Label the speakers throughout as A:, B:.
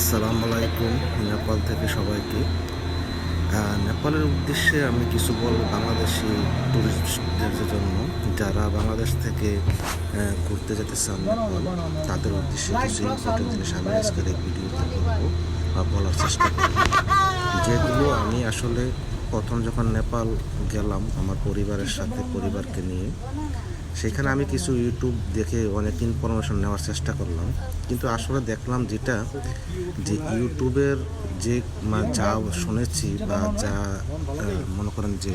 A: আসসালামু আলাইকুম, নেপাল থেকে সবাইকে। নেপালের উদ্দেশ্যে আমি কিছু বলব বাংলাদেশি ট্যুরিস্টদের জন্য। যারা বাংলাদেশ থেকে ঘুরতে যেতে চান তাদের উদ্দেশ্যে কিছু ইম্পর্টেন্ট জিনিস আমি আজকের এই ভিডিওতে বলব বা বলার চেষ্টা করব। যেগুলো আমি আসলে প্রথম যখন নেপাল গেলাম আমার পরিবারের সাথে, পরিবারকে নিয়ে, সেখানে আমি কিছু ইউটিউব দেখে অনেক ইনফরমেশন নেওয়ার চেষ্টা করলাম। কিন্তু আসলে দেখলাম যেটা, যে ইউটিউবের যে যা শুনেছি বা যা মনে করেন যে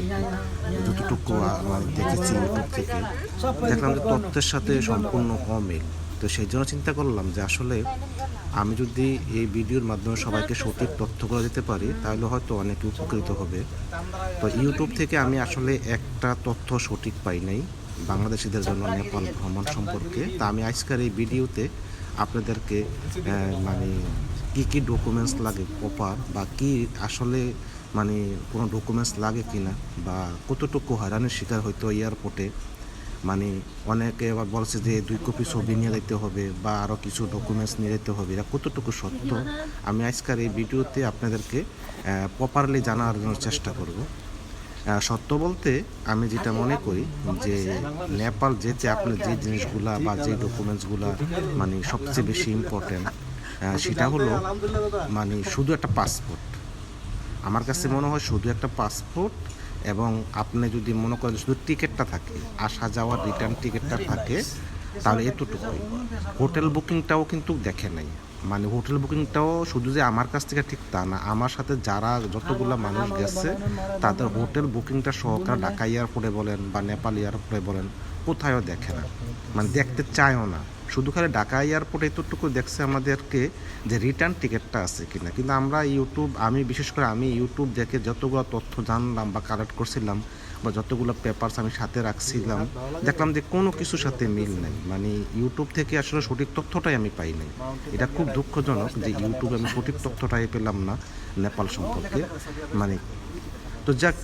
A: যতটুকু দেখেছি ইউটিউব থেকে, দেখলাম যে তথ্যের সাথে সম্পূর্ণ অমিল। তো সেই জন্য চিন্তা করলাম যে আসলে আমি যদি এই ভিডিওর মাধ্যমে সবাইকে সঠিক তথ্য তথ্যগুলো দিতে পারি, তাহলে হয়তো অনেক উপকৃত হবে। তো ইউটিউব থেকে আমি আসলে একটা তথ্য সঠিক পাই নাই বাংলাদেশিদের জন্য নেপাল ভ্রমণ সম্পর্কে। তা আমি আজকের এই ভিডিওতে আপনাদেরকে মানে কি কি ডকুমেন্টস লাগে প্রপার বা কি আসলে মানে কোনো ডকুমেন্টস লাগে কিনা বা কতটুকু হয়রানির শিকার হয়তো এয়ারপোর্টে মানে অনেকে আবার বলছে যে দুই কপি ছবি নিয়ে যেতে হবে বা আরও কিছু ডকুমেন্টস নিয়ে যেতে হবে। এটা কতটুকু সত্য? আমি আজকের এই ভিডিওতে আপনাদেরকে প্রপারলি জানার জন্য চেষ্টা করব। সত্য বলতে আমি যেটা মনে করি যে নেপাল যেতে আপনার যে জিনিসগুলা বা যে ডকুমেন্টসগুলা মানে সবচেয়ে বেশি ইম্পর্টেন্ট সেটা হলো মানে শুধু একটা পাসপোর্ট আমার কাছে মনে হয় শুধু একটা পাসপোর্ট এবং আপনি যদি মনে করেন শুধু টিকিটটা থাকে, আসা যাওয়ার রিটার্ন টিকিটটা থাকে, তাহলে এতটুকুই হোটেল বুকিংটাও কিন্তু দেখে নাই। মানে হোটেল বুকিংটাও শুধু যে আমার কাছ থেকে ঠিক তা না, আমার সাথে যারা যতগুলো মানুষ গেছে, তাদের হোটেল বুকিংটা সহকারে ঢাকা এয়ারপোর্টে বলেন বা নেপাল এয়ারপোর্টে বলেন, কোথায়ও দেখে না। মানে দেখতে চায়ও না। শুধু খালি ঢাকা এয়ারপোর্টে এতটুকু দেখছে আমাদেরকে যে রিটার্ন টিকিটটা আছে কিনা। কিন্তু আমরা ইউটিউব, আমি বিশেষ করে আমি ইউটিউব দেখে যতগুলো তথ্য জানলাম বা কালেক্ট করছিলাম বা যতগুলো পেপারস আমি সাথে রাখছিলাম, দেখলাম যে কোনো কিছুর সাথে মিল নেই। মানে ইউটিউব থেকে আসলে সঠিক তথ্যটাই আমি পাই নাই। এটা খুব দুঃখজনক যে ইউটিউবে আমি সঠিক তথ্যটাই পেলাম না নেপাল সম্পর্কে। মানে তো যাক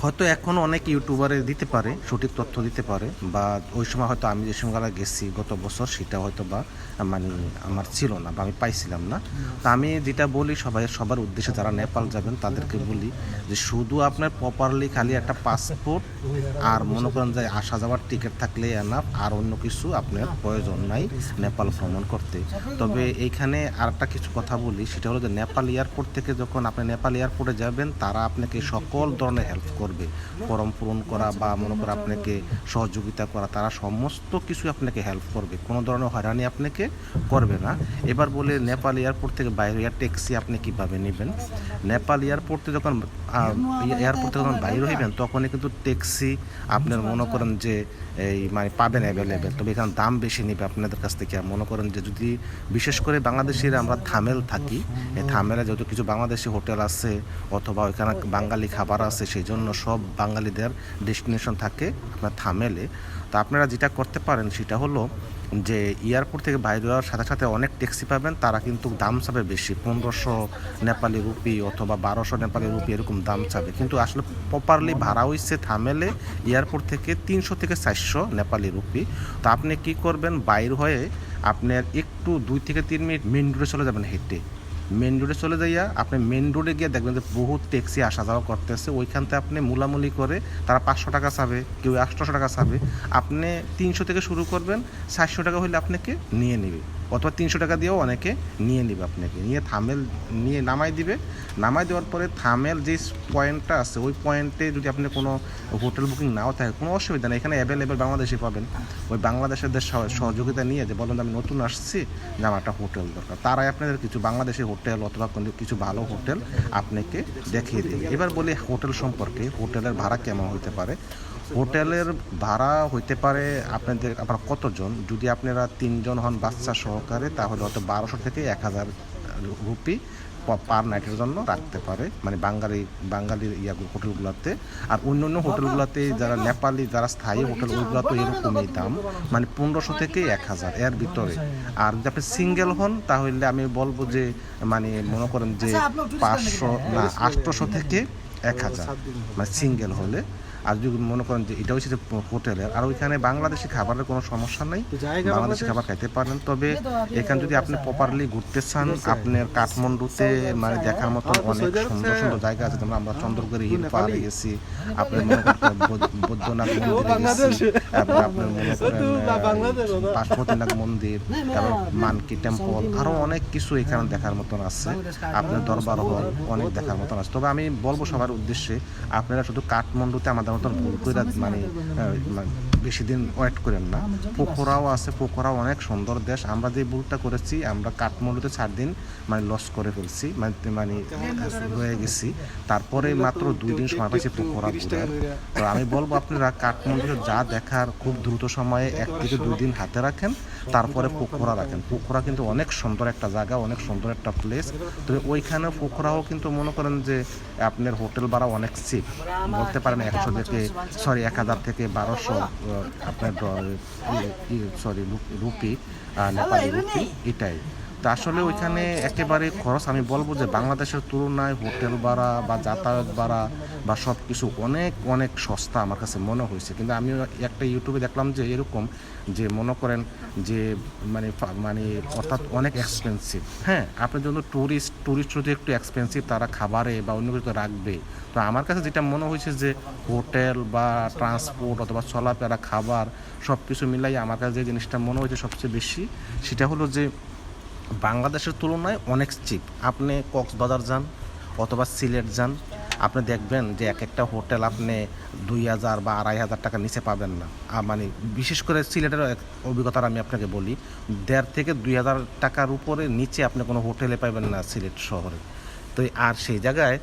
A: হয়তো এখনও অনেক ইউটিউবারে দিতে পারে, সঠিক তথ্য দিতে পারে, বা ওই সময় হয়তো আমি যে সময় গেছি গত বছর, সেটা হয়তো বা মানে আমার ছিল না বা আমি পাইছিলাম না। তা আমি যেটা বলি, সবাই, সবার উদ্দেশ্যে যারা নেপাল যাবেন, তাদেরকে বলি যে শুধু আপনার প্রপারলি খালি একটা পাসপোর্ট আর মনে করেন যে আসা যাওয়ার টিকিট থাকলে এনাফ আর অন্য কিছু আপনার প্রয়োজন নাই নেপাল ভ্রমণ করতে। তবে এইখানে আর একটা কিছু কথা বলি, সেটা হলো যে নেপাল এয়ারপোর্ট থেকে যখন আপনি নেপাল এয়ারপোর্টে যাবেন, তারা আপনাকে সকল ধরনের হেল্প করবে। ফর্ম পূরণ করা বা মনে করে আপনাকে সহযোগিতা করা, তারা সমস্ত কিছু আপনাকে হেল্প করবে, কোনো ধরনের হয়রানি আপনাকে করবে না। এবার বলে নেপাল এয়ারপোর্ট থেকে বাইরে ট্যাক্সি আপনি কীভাবে নেবেন? নেপাল এয়ারপোর্টে যখন এয়ারপোর্ট থেকে যখন বাইরে হইবেন, তখনই কিন্তু ট্যাক্সি আপনার মনে করেন যে, এই মানে পাবেন অ্যাভেলেবেল তবে এখানে দাম বেশি নেবে আপনাদের কাছ থেকে। মনে করেন যে, যদি বিশেষ করে বাংলাদেশের আমরা থামেল থাকি, এই থামেলে যেহেতু কিছু বাংলাদেশি হোটেল আছে, অথবা ওইখানে বাঙালি খাবার আছে সেই জন্য সব বাঙালিদের ডেস্টিনেশন থাকে, আপনার থামেলে। তো আপনারা যেটা করতে পারেন সেটা হলো যে এয়ারপোর্ট থেকে বাইরে হওয়ার সাথে সাথে অনেক ট্যাক্সি পাবেন, তারা কিন্তু দাম চাবে বেশি, পনেরোশো নেপালি রুপি অথবা বারোশো নেপালি রুপি এরকম দাম চাবে। কিন্তু আসলে প্রপারলি ভাড়া হইছে থামেলে এয়ারপোর্ট থেকে তিনশো থেকে চারশো নেপালি রুপি। তো আপনি কি করবেন? বাইর হয়ে আপনার একটু দুই থেকে তিন মিনিট মেন রোডে চলে যাবেন হেঁটে। মেন রোডে চলে যাইয়া আপনি মেন রোডে গিয়ে দেখবেন যে বহু ট্যাক্সি আসা যাওয়া করতেছে। ওইখানতে আপনি মোলামুলি করে তারা পাঁচশো টাকা চাবে, কেউ আটশোশো টাকা চাবে। আপনি তিনশো থেকে শুরু করবেন, চারশো টাকা হলে আপনাকে নিয়ে নেবে। অথবা তিনশো টাকা দিয়েও অনেকে নিয়ে নেবে আপনাকে। নিয়ে থামেল, নিয়ে নামাই দিবে। নামাই দেওয়ার পরে থামেল যে পয়েন্টটা আছে, ওই পয়েন্টে যদি আপনি কোনো হোটেল বুকিং নাও থাকে, কোনো অসুবিধা নেই। এখানে অ্যাভেলেবেল বাংলাদেশি পাবেন। ওই বাংলাদেশের সহ- সহযোগিতা নিয়ে যে বলেন আমি নতুন আসছি, যে আমার একটা হোটেল দরকার। তারাই আপনাদের কিছু বাংলাদেশি হোটেল অথবা কোনো কিছু ভালো হোটেল আপনাকে দেখিয়ে দেবে। এবার বলি হোটেল সম্পর্কে, হোটেলের ভাড়া কেমন হতে পারে? হোটেলের ভাড়া হইতে পারে আপনাদের আপনার কতজন? যদি আপনারা তিনজন হন বাচ্চা সহকারে তাহলে হয়তো বারোশো থেকে এক হাজার রুপি পার নাইটের জন্য রাখতে পারে মানে বাঙালি বাঙালির ইয়া হোটেলগুলোতে। আর অন্য অন্য হোটেলগুলোতে যারা নেপালি যারা স্থায়ী হোটেল ওইগুলো তো এরকমই দাম মানে পনেরোশো থেকে এক হাজার এর ভিতরে। আর যদি আপনি সিঙ্গেল হন তাহলে আমি বলব যে মানে মনে করেন যে পাঁচশো না আটশোশো থেকে এক হাজার মানে সিঙ্গেল হলে। আর যদি মনে করেন যে এটা হচ্ছে যে হোটেলের আর ওইখানে বাংলাদেশি খাবারের কোনো সমস্যা নেই। বাংলাদেশি খাবার খাইতে পারেন তবে এখানে যদি আপনি প্রপারলি ঘুরতে চান আপনার কাঠমান্ডুতে মানে দেখার মতো অনেক সুন্দর সুন্দর জায়গা আছে যেমন আমরা চন্দ্রগিরি হিল পাহাড়ে গেছি। আপনার মনে করেন মন্দিরে গেছি তারপর আপনার মনে করেন মন্দির তারপর মানকি টেম্পল আরও অনেক কিছু এখানে দেখার মতন আছে। আপনার দরবার হল অনেক দেখার মতন আছে। তবে আমি বলব সবার উদ্দেশ্যে আপনারা শুধু কাঠমান্ডুতে আমাদের মতন ভুল করে মানে মানে বেশি দিন ওয়েট করেন না। পোখরাও আছে, পোখরাও অনেক সুন্দর দেশ। আমরা যে ভুলটা করেছি, আমরা কাঠমান্ডুতে চার দিন মানে লস করে ফেলছি মানে মানে রয়ে গেছি। তারপরে মাত্র দুই দিন সময় পাইছি পোখরা তো আমি বলব আপনারা কাঠমান্ডুতে যা দেখার, খুব দ্রুত সময়ে এক থেকে দুই দিন হাতে রাখেন। তারপরে পোখরা রাখেন পোখরা কিন্তু অনেক সুন্দর একটা জায়গা অনেক সুন্দর একটা প্লেস তো ওইখানে পোখরাও কিন্তু মনে করেন যে আপনার হোটেল ভাড়া অনেক চিপ বলতে পারেন একশো থেকে সরি এক হাজার থেকে বারোশো আপনার sorry rupee ah, Nepali rupee এটাই। তা আসলে ওইখানে একেবারে খরচ, আমি বলব যে বাংলাদেশের তুলনায় হোটেল ভাড়া বা যাতায়াত ভাড়া বা সব কিছু অনেক অনেক সস্তা আমার কাছে মনে হয়েছে। কিন্তু আমি একটা ইউটিউবে দেখলাম যে এরকম যে মনে করেন যে মানে মানে অর্থাৎ অনেক এক্সপেন্সিভ হ্যাঁ আপনার জন্য ট্যুরিস্ট ট্যুরিস্ট যদি একটু এক্সপেন্সিভ তারা খাবারে বা অন্য কিছু রাখবে। তো আমার কাছে যেটা মনে হয়েছে যে হোটেল বা ট্রান্সপোর্ট অথবা চলাফেরা, খাবার সব কিছু মিলাই আমার কাছে যে জিনিসটা মনে হয়েছে সবচেয়ে বেশি, সেটা হলো যে বাংলাদেশের তুলনায় অনেক চিপ আপনি কক্সবাজার যান অথবা সিলেট যান, আপনি দেখবেন যে এক একটা হোটেল আপনি দুই হাজার বা আড়াই হাজার টাকা নিচে পাবেন না। মানে বিশেষ করে সিলেটের অভিজ্ঞতার আমি আপনাকে বলি, দেড় থেকে দুই হাজার টাকার উপরে নিচে আপনি কোনো হোটেলে পাবেন না সিলেট শহরে। তো আর সেই জায়গায়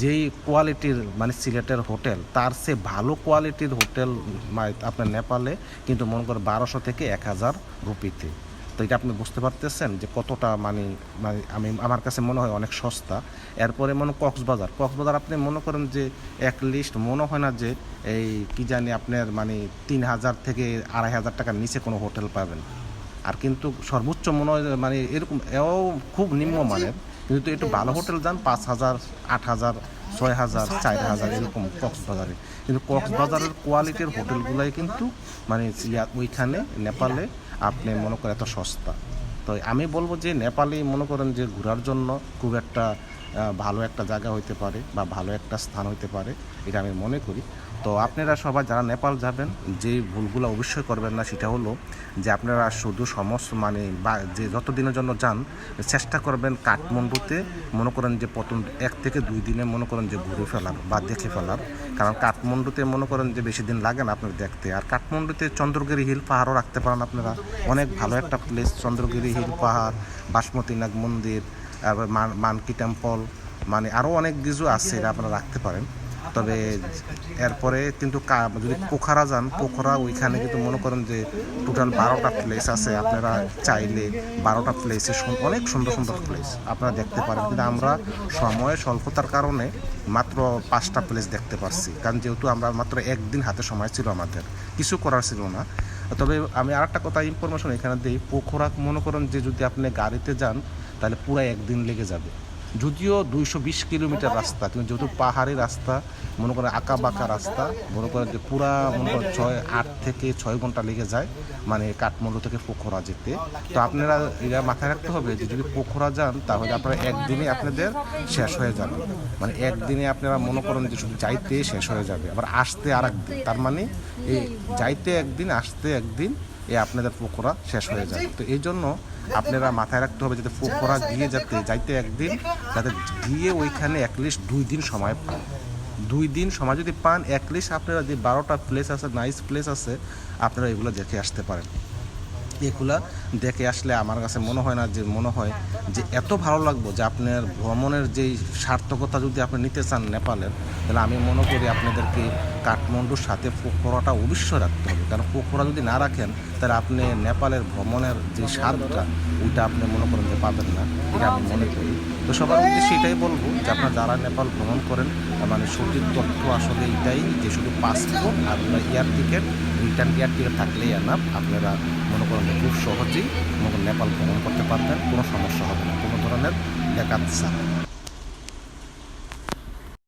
A: যেই কোয়ালিটির মানে সিলেটের হোটেল, তার সে ভালো কোয়ালিটির হোটেল মানে আপনার নেপালে কিন্তু মনে করেন বারোশো থেকে এক হাজার রুপিতে। তো এটা আপনি বুঝতে পারতেছেন যে কতটা মানে মানে আমি আমার কাছে মনে হয় অনেক সস্তা। এরপরে মনে হয় কক্সবাজার। কক্সবাজার আপনি মনে করেন যে এক লিস্ট মনে হয় না যে এই কি জানি আপনার মানে তিন হাজার থেকে আড়াই হাজার টাকার নিচে কোনো হোটেল পাবেন। আর কিন্তু সর্বোচ্চ মনে হয় মানে এরকম এও খুব নিম্নমানের। কিন্তু একটু ভালো হোটেল যান পাঁচ হাজার আট হাজার। ছয় হাজার, চার হাজার, এরকম কক্সবাজারে কিন্তু কক্সবাজারের কোয়ালিটির হোটেলগুলাই কিন্তু মানে ওইখানে, নেপালে আপনি মনে করেন এত সস্তা। তো আমি বলব যে নেপালে মনে করেন যে ঘোরার জন্য খুব একটা ভালো একটা জায়গা হইতে পারে বা ভালো একটা স্থান হইতে পারে, এটা আমি মনে করি। তো আপনারা সবাই যারা নেপাল যাবেন, যে ভুলগুলো অবশ্যই করবেন না, সেটা হলো যে আপনারা শুধু সমস্ত মানে বা যে যত দিনের জন্য যান, চেষ্টা করবেন কাঠমান্ডুতে মনে করেন যে প্রথম এক থেকে দুই দিনে মনে করেন যে ঘুরে ফেলার বা দেখে ফেলার। কারণ কাঠমান্ডুতে মনে করেন যে বেশি দিন লাগে না আপনার দেখতে। আর কাঠমান্ডুতে চন্দ্রগিরি হিল পাহাড়ও রাখতে পারেন আপনারা। অনেক ভালো একটা প্লেস চন্দ্রগিরি হিল পাহাড় বাসমতীনাথ মন্দির, আবার মান- মানকি টেম্পল মানে আরও অনেক কিছু আছে এটা আপনারা রাখতে পারেন। তবে এরপরে কিন্তু যদি পোখরা যান, পোখরা ওইখানে কিন্তু মনে করেন যে টোটাল বারোটা প্লেস আছে। আপনারা চাইলে বারোটা প্লেসে অনেক সুন্দর সুন্দর প্লেস আপনারা দেখতে পারেন। কিন্তু আমরা সময় স্বল্পতার কারণে মাত্র পাঁচটা প্লেস দেখতে পারছি। কারণ যেহেতু আমরা মাত্র একদিন হাতে সময় ছিল আমাদের, কিছু করার ছিল না। তবে আমি আর একটা কথা ইনফরমেশন এখানে দিই, পোখরা মনে করেন যে যদি আপনি গাড়িতে যান, তাহলে পুরো একদিন লেগে যাবে। যদিও দুইশো বিশ কিলোমিটার রাস্তা, কিন্তু যেহেতু পাহাড়ি রাস্তা, মনে করেন আঁকা বাঁকা রাস্তা, মনে করেন যে পুরা, মনে করেন ছয়, আট থেকে ছয় ঘণ্টা লেগে যায় মানে কাঠমান্ডু থেকে পোখরা যেতে। তো আপনারা এটা মাথায় রাখতে হবে যে যদি পোখরা যান, তাহলে আপনারা একদিনে আপনাদের শেষ হয়ে যাবে। মানে একদিনে আপনারা মনে করেন যে শুধু যাইতে শেষ হয়ে যাবে, আবার আসতে আর একদিন তার মানে এই যাইতে একদিন, আসতে একদিন, এ আপনাদের পোখরা শেষ হয়ে যাবে। তো এই জন্য আপনারা মাথায় রাখতে হবে যাতে ফোকরা গিয়ে যাতে যাইতে একদিন, যাতে গিয়ে ওইখানে অ্যাটলিস্ট দুই দিন সময় পান। দুই দিন সময় যদি পান অ্যাটলিস্ট আপনারা যে বারোটা প্লেস আছে নাইস প্লেস আছে, আপনারা এগুলো দেখে আসতে পারেন। এগুলা দেখে আসলে আমার কাছে মনে হয় না যে, মনে হয় যে এত ভালো লাগবো যে আপনার ভ্রমণের যেই সার্থকতা যদি আপনি নিতে চান নেপালের, তাহলে আমি মনে করি আপনাদেরকে কাঠমান্ডুর সাথে পোখরাটা অবশ্যই রাখতে হবে। কারণ পোখরা যদি না রাখেন, তাহলে আপনি নেপালের ভ্রমণের যে স্বাদটা, ওইটা আপনি মনে করেন যে পাবেন না। এটা আমি মনে করি। তো সবার উদ্দেশ্যে এটাই বলব যে আপনারা যারা নেপাল ভ্রমণ করেন মানে সঠিক তথ্য আসলে এটাই যে শুধু পাসপোর্ট আপনার air ticket return air ticket থাকলেই আনাপ আপনারা মনে করেন খুব সহজেই নেপাল ভ্রমণ করতে পারবেন কোনো সমস্যা হবে না। কোনো ধরনের দেখাচ্ছে